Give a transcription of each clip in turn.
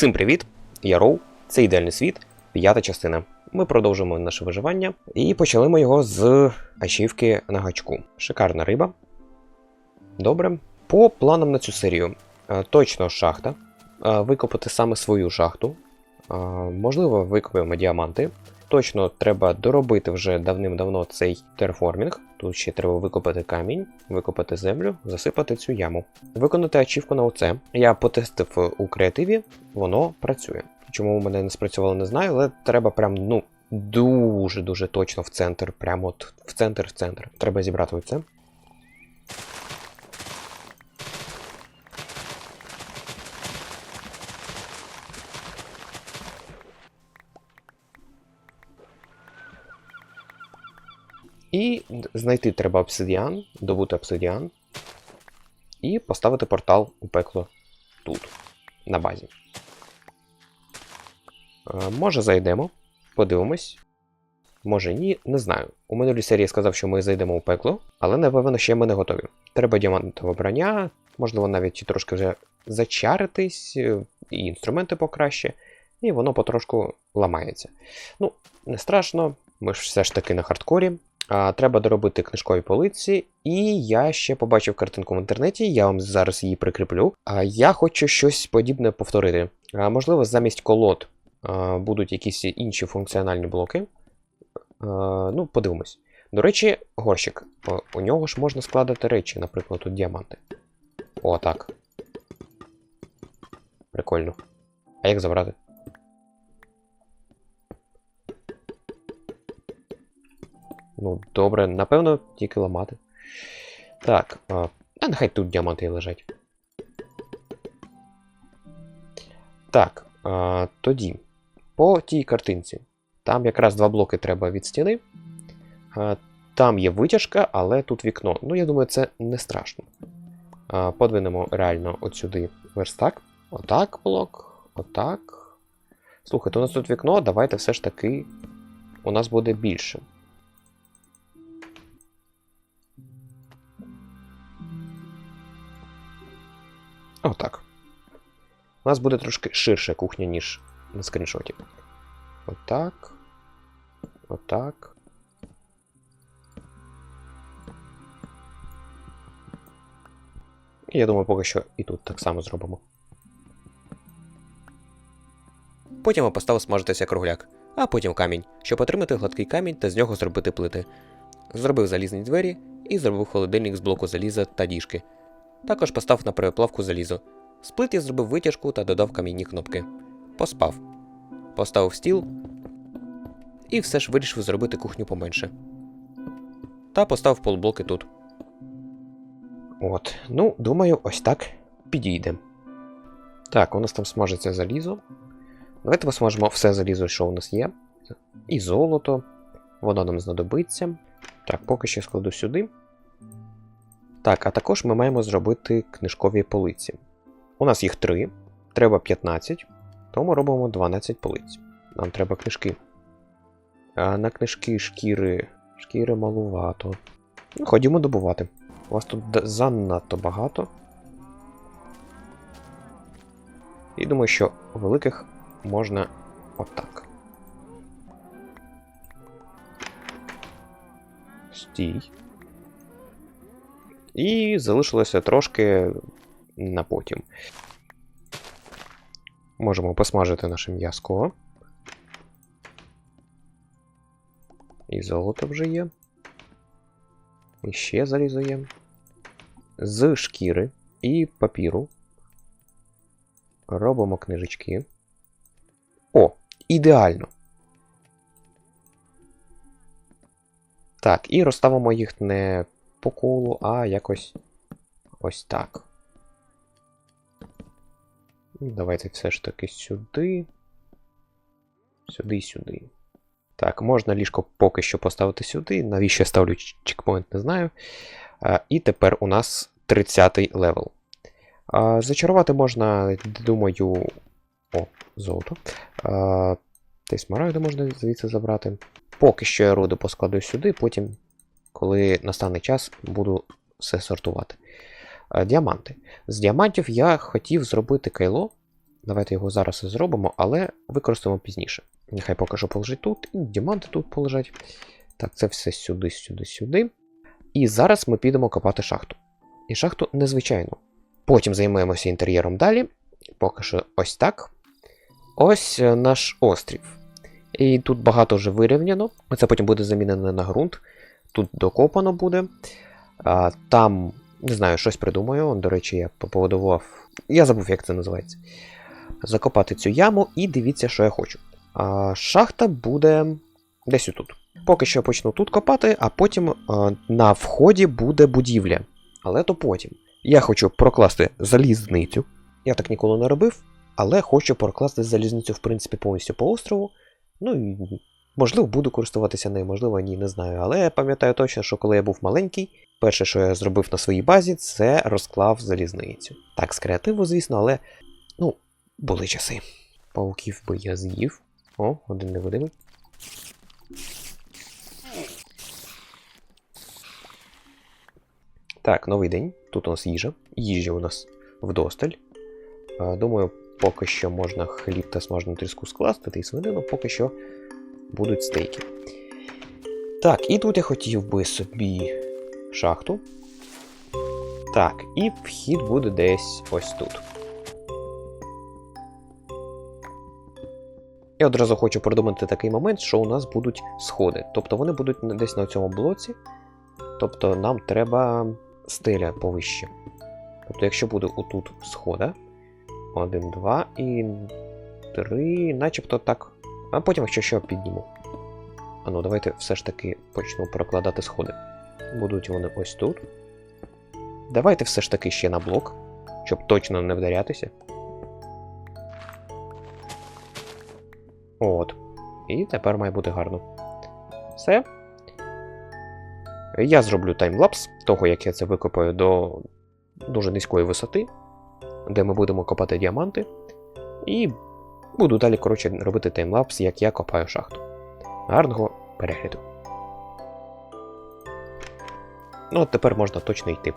Всім привіт! Я Роу, це ідеальний світ, п'ята частина. Ми продовжуємо наше виживання і почали ми його з ачівки на гачку. Шикарна риба. Добре. По планам на цю серію. Е, Точно шахта. Е, Викопати саме свою шахту. Е, Можливо, викопаємо діаманти. Точно треба доробити вже давним-давно цей терформінг. Тут ще треба викопати камінь, викопати землю, засипати цю яму. Виконати ачівку на оце. Я потестив у креативі, воно працює. Чому у мене не спрацювало, не знаю, але треба прям, ну, дуже-дуже точно в центр. Прямо от в центр, в центр. Треба зібрати оце. І знайти треба обсидіан, добути обсидіан. І поставити портал у пекло тут, на базі. Е, Може зайдемо, подивимось. Може ні, не знаю. У минулій серії я сказав, що ми зайдемо у пекло, але напевно ще ми не готові. Треба діамантове броня, можливо, навіть трошки вже зачаритись, е, і інструменти покраще, і воно потрошку ламається. Ну, не страшно, ми ж все ж таки на хардкорі. Треба доробити книжкові полиці, і я ще побачив картинку в інтернеті, я вам зараз її прикріплю. А я хочу щось подібне повторити. А, можливо, замість колод а, будуть якісь інші функціональні блоки. А, ну, подивимось. До речі, горщик. У нього ж можна складати речі, наприклад, тут діаманти. О, так. Прикольно. А як забрати? Ну, добре, напевно, тільки ламати. Так, а, нехай тут діаманти лежать. Так, а, тоді. По тій картинці. Там якраз два блоки треба від стіни. А, там є витяжка, але тут вікно. Ну, я думаю, це не страшно. А, подвинемо реально от сюди верстак. Отак блок. Отак. Слухайте, у нас тут вікно, давайте все ж таки. У нас буде більше. Отак. У нас буде трошки ширша кухня, ніж на скріншоті. Отак. Отак. Я думаю, поки що і тут так само зробимо. Потім я поставив смажитися кругляк, а потім камінь, щоб отримати гладкий камінь та з нього зробити плити. Зробив залізні двері і зробив холодильник з блоку заліза та діжки. Також поставив на переплавку залізо. З я зробив витяжку та додав кам'яні кнопки. Поспав. Поставив стіл. І все ж вирішив зробити кухню поменше. Та поставив полблоки тут. От, ну, думаю, ось так підійде. Так, у нас там смажиться залізо. Давайте посмажимо все залізо, що у нас є. І золото. Воно нам знадобиться. Так, поки що складу сюди. Так, а також ми маємо зробити книжкові полиці. У нас їх 3, треба 15, тому робимо 12 полиць. Нам треба книжки. А на книжки шкіри. Шкіри малувато. Ну, ходімо добувати. У вас тут занадто багато. І думаю, що великих можна отак. Стій. І залишилося трошки на потім. Можемо посмажити наше м'язко. І золото вже є. І ще залізо є. З шкіри і папіру. Робимо книжечки. О, ідеально! Так, і розставимо їх не по колу, а якось ось так. Ну, Давайте все ж таки сюди. Сюди і сюди. Так, можна ліжко поки що поставити сюди. Навіщо я ставлю чекпоінт, не знаю. А, і тепер у нас 30-й левел. А, зачарувати можна, думаю. О, золото. Та й смарагди можна звідси забрати. Поки що я роди поскладу сюди, потім, коли настане час, буду все сортувати. Діаманти. З діамантів я хотів зробити кайло. Давайте його зараз і зробимо, але використаємо пізніше. Нехай поки що полежить тут, і діаманти тут полежать. Так, це все сюди, сюди, сюди. І зараз ми підемо копати шахту. І шахту незвичайну. Потім займемося інтер'єром далі. Поки що ось так. Ось е, наш острів. І тут багато вже вирівняно. Це потім буде замінено на ґрунт. Тут докопано буде. А, там, не знаю, щось придумаю. До речі, я побудував. Я забув, як це називається. Закопати цю яму і дивіться, що я хочу. А, шахта буде десь отут. Поки що почну тут копати, а потім а, на вході буде будівля. Але то потім. Я хочу прокласти залізницю. Я так ніколи не робив, але хочу прокласти залізницю, в принципі, повністю по острову. Ну і можливо буду користуватися нею, можливо, ні, не знаю. Але я пам'ятаю точно, що коли я був маленький, перше, що я зробив на своїй базі, це розклав залізницю. Так, з креативу, звісно, але ну, були часи. Пауків би я з'їв. О, один невидимий. Так, новий день. Тут у нас їжа. Їжі у нас вдосталь. Е, Думаю, поки що можна хліб та смажену тріску скласти, та й свинину, поки що будуть стейки. Так, і тут я хотів би собі шахту. Так, і вхід буде десь ось тут. Я одразу хочу продумати такий момент, що у нас будуть сходи. Тобто вони будуть десь на цьому блоці. Тобто нам треба стиля повище. Тобто, якщо буде отут схода. Один, два і три, начебто так. А потім, якщо що, підніму. А ну, давайте все ж таки почну прокладати сходи. Будуть вони ось тут. Давайте все ж таки ще на блок, щоб точно не вдарятися. От. І тепер має бути гарно. Все. Я зроблю таймлапс того, як я це викопаю до дуже низької висоти, де ми будемо копати діаманти. І буду далі, коротше, робити таймлапс, як я копаю шахту. Гарного перегляду. Ну, от тепер можна точно йти.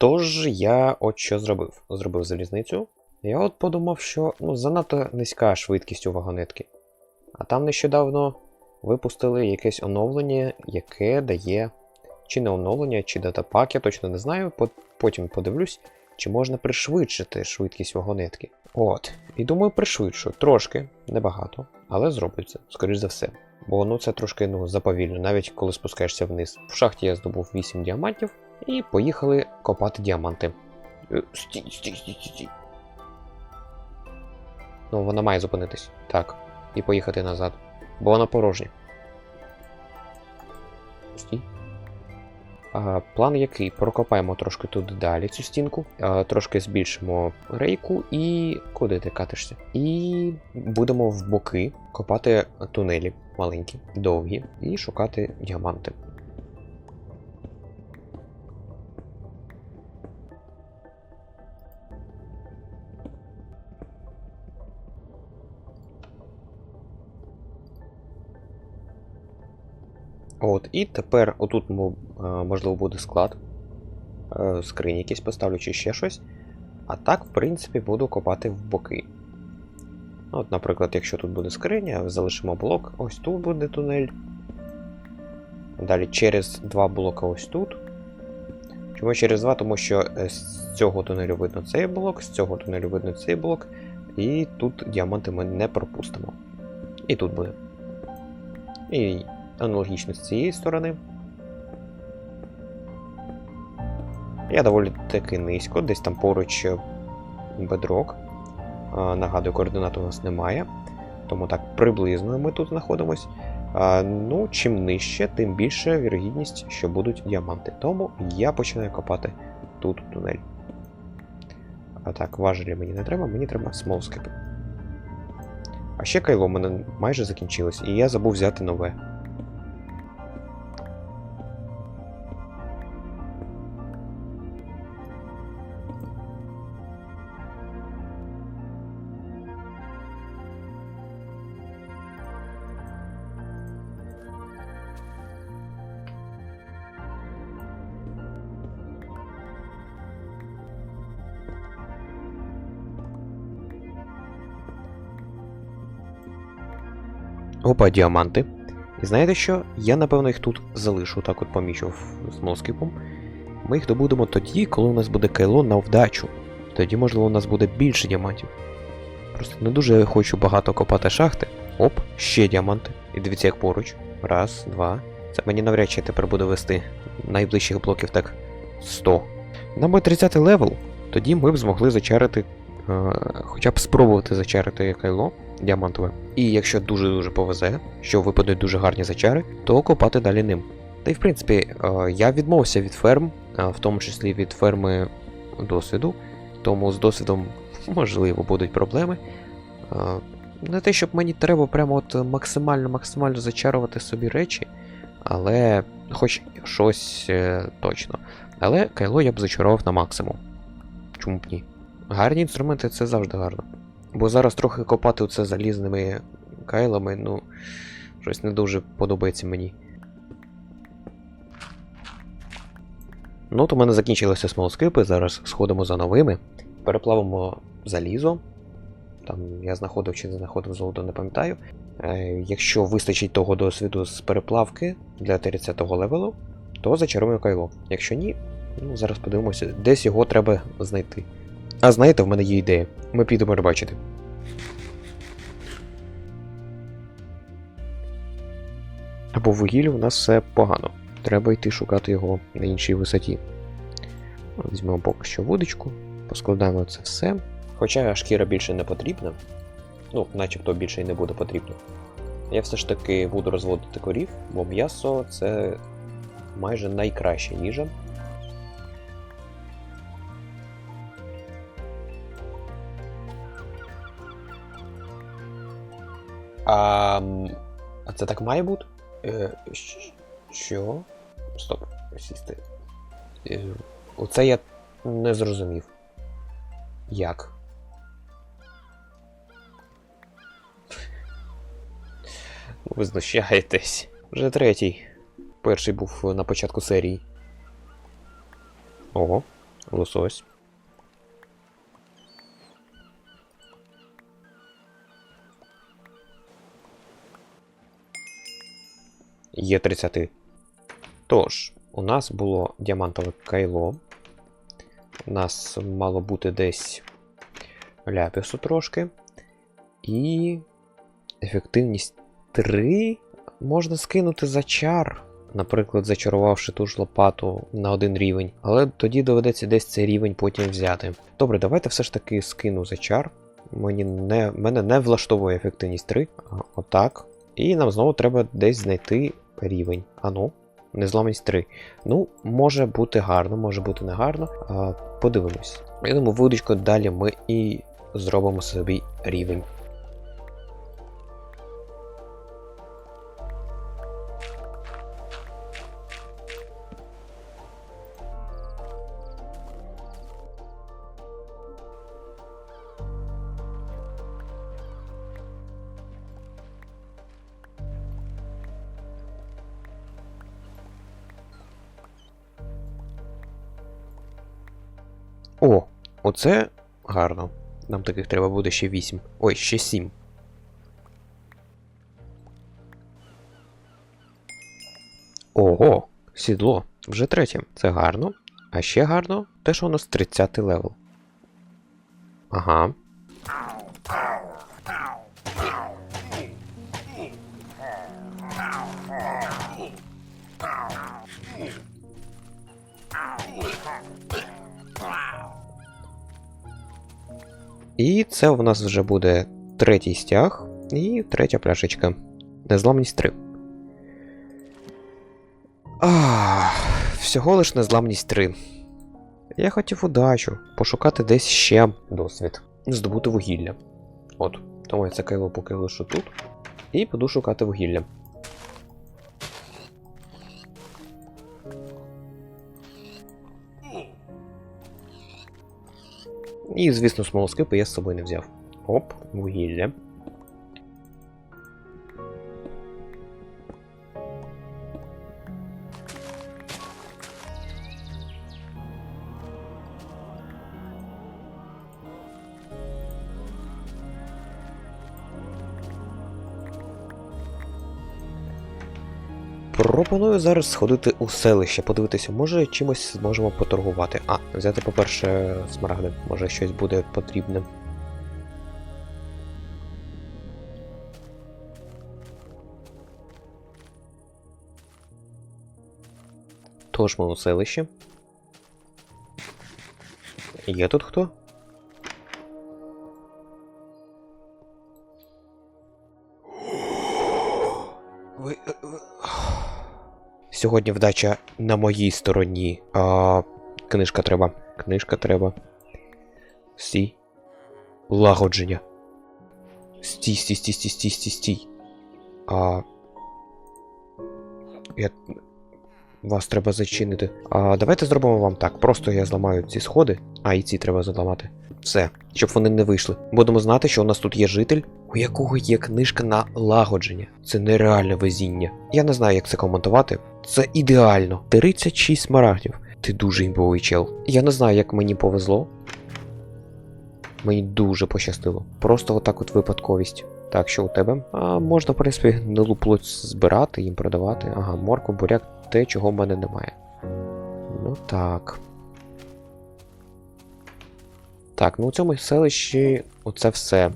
Тож я от що зробив. Зробив залізницю. Я от подумав, що ну, занадто низька швидкість у вагонетки. А там нещодавно випустили якесь оновлення, яке дає чи не оновлення, чи датапак, я точно не знаю. Потім подивлюсь, чи можна пришвидшити швидкість вагонетки. От. І думаю, пришвидшу. Трошки, небагато, але зроблю це, скоріш за все. Бо ну це трошки ну, заповільно, навіть коли спускаєшся вниз. В шахті я здобув 8 діамантів і поїхали копати діаманти. Е, Стій, стій, стій, стій. Ну, вона має зупинитись. Так. І поїхати назад. Бо вона порожня. Стій. А, план який? Прокопаємо трошки тут далі цю стінку, а, трошки збільшимо рейку і. Куди ти катишся? І будемо в боки копати тунелі маленькі, довгі, і шукати діаманти. От, і тепер отут е, можливо буде склад. Е, Скрині якісь поставлю чи ще щось. А так, в принципі, буду копати в боки. От, наприклад, якщо тут буде скриня, залишимо блок, ось тут буде тунель. Далі через два блока ось тут. Чому через два? Тому що е, з цього тунелю видно цей блок, з цього тунелю видно цей блок. І тут діаманти ми не пропустимо. І тут буде. І аналогічно з цієї сторони. Я доволі таки низько, десь там поруч е, бедрок. Нагадую, координат у нас немає. Тому так приблизно ми тут знаходимось. Ну, чим нижче, тим більше вірогідність, що будуть діаманти. Тому я починаю копати тут тунель. А так, важелі мені не треба, мені треба смолскипи. А ще кайло в мене майже закінчилось, і я забув взяти нове. Опа, діаманти. І знаєте що? Я напевно їх тут залишу, так от помічу з москіпом. Ми їх добудемо тоді, коли у нас буде кайло на вдачу. Тоді, можливо, у нас буде більше діамантів. Просто не дуже хочу багато копати шахти. Оп, ще діаманти. І дивіться, як поруч. Раз, два. Це мені навряд чи тепер буде вести найближчих блоків так 100. Нам буде 30 левел, тоді ми б змогли зачарити, е, хоча б спробувати зачарити кайло діамантове. І якщо дуже-дуже повезе, що випадуть дуже гарні зачари, то копати далі ним. Та й в принципі, е, я відмовився від ферм, е, в тому числі від ферми досвіду, тому з досвідом можливо будуть проблеми. Е, Не те, щоб мені треба прямо от максимально-максимально зачарувати собі речі, але хоч щось точно. Але кайло я б зачарував на максимум. Чому б ні? Гарні інструменти це завжди гарно. Бо зараз трохи копати оце залізними кайлами, ну, щось не дуже подобається мені. Ну, от у мене закінчилися смолскипи, зараз сходимо за новими. Переплавимо залізо. Там я знаходив чи не знаходив золото, не пам'ятаю. Е, якщо вистачить того досвіду з переплавки для 30-го левелу, то зачаруємо кайло. Якщо ні, ну зараз подивимося, десь його треба знайти. А знаєте, в мене є ідея. Ми підемо рибачити. Або вугіллі у нас все погано. Треба йти шукати його на іншій висоті. Візьмемо поки що вудочку, поскладаємо це все. Хоча шкіра більше не потрібна. Ну, начебто більше й не буде потрібно. Я все ж таки буду розводити корів, бо м'ясо це майже найкраща їжа. А, а це так має бути? Е, що? Стоп, сісти. Е, оце я не зрозумів. Як? Ви знущаєтесь. Вже третій. Перший був на початку серії. Ого, лосось. Є 30. Тож, у нас було діамантове кайло. У нас мало бути десь ляпісу трошки. І ефективність 3 можна скинути за чар. Наприклад, зачарувавши ту ж лопату на один рівень, але тоді доведеться десь цей рівень потім взяти. Добре, давайте все ж таки скину за чар. Мені не, мене не влаштовує ефективність 3. Отак. І нам знову треба десь знайти рівень. Ану, незламність 3. Ну, може бути гарно, може бути не гарно. Подивимось. Я думаю, вудочку далі ми і зробимо собі рівень. Оце гарно. Нам таких треба буде ще 8. Ой, ще 7. Ого, сідло. Вже третє. Це гарно. А ще гарно те, що у нас 30 левел. Ага. І це у нас вже буде третій стяг і третя пляшечка. Незламність 3. Ах, всього лиш незламність 3. Я хотів удачу, пошукати десь ще досвід. Здобути вугілля. От, тому я це кайло поки лишу тут. І буду шукати вугілля. І, звісно, смолоскипи я з собою не взяв. Оп, вугілля. Пропоную зараз сходити у селище, подивитися, може чимось зможемо поторгувати. А, взяти, по-перше, смарагди, може щось буде потрібне. Тож ми у селищі. Є тут хто? Ви. Сьогодні вдача на моїй стороні. А, книжка треба. Книжка треба. Стій. Лагодження. Стій, стій, стій, стій, стій, стій, стій. А. Я... Вас треба зачинити. А давайте зробимо вам так. Просто я зламаю ці сходи, а і ці треба заламати. Все, щоб вони не вийшли. Будемо знати, що у нас тут є житель, у якого є книжка на лагодження. Це нереальне везіння. Я не знаю, як це коментувати. Це ідеально. 36 смарагдів. Ти дуже імбовий чел. Я не знаю, як мені повезло. Мені дуже пощастило. Просто отак от випадковість. Так, що у тебе? А можна, в принципі, гнилу плоть збирати, їм продавати. Ага, морку, буряк, те, чого в мене немає. Ну так. Так, ну у цьому селищі оце все. Е,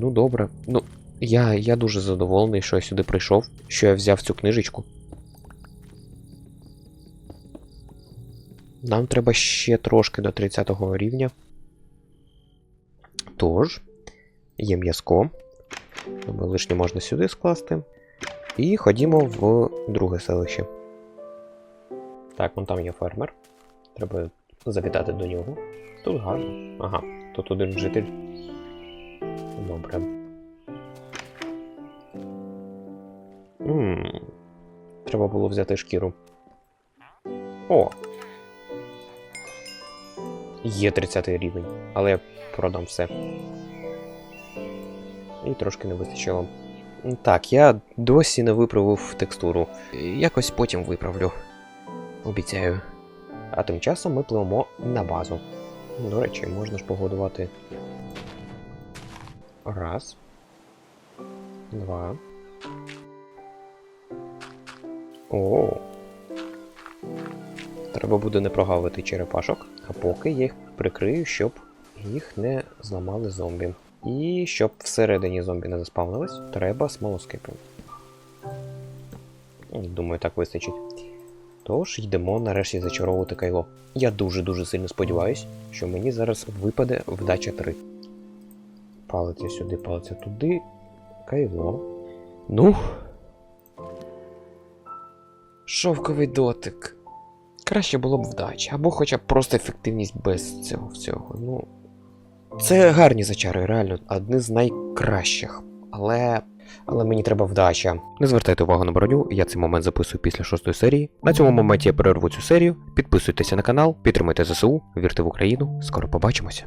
ну добре. Ну, я, я дуже задоволений, що я сюди прийшов, що я взяв цю книжечку. Нам треба ще трошки до 30 рівня. Тож, є м'язко. Думаю, лишнє можна сюди скласти. І ходімо в друге селище. Так, вон там є фермер. Треба завітати до нього. Тут гарно. Ага, тут один житель. Добре. м Треба було взяти шкіру. О! Є 30 рівень, але я продам все. І трошки не вистачило. Так, я досі не виправив текстуру. Якось потім виправлю. Обіцяю. А тим часом ми пливемо на базу. До речі, можна ж погодувати. Раз. Два. О. Треба буде не прогавити черепашок, а поки я їх прикрию, щоб їх не зламали зомбі. І щоб всередині зомбі не заспавнились, треба смолоскипи. Думаю, так вистачить. Тож йдемо нарешті зачаровувати кайло. Я дуже-дуже сильно сподіваюся, що мені зараз випаде вдача 3. Палиця сюди, палиця туди. Кайло. Ну. Шовковий дотик. Краще було б вдача, або хоча б просто ефективність без цього всього. Ну. Це гарні зачари, реально, одні з найкращих. Але. Але мені треба вдача. Не звертайте увагу на броню, я цей момент записую після шостої серії. На цьому моменті я перерву цю серію. Підписуйтеся на канал, підтримуйте ЗСУ, вірте в Україну. Скоро побачимося.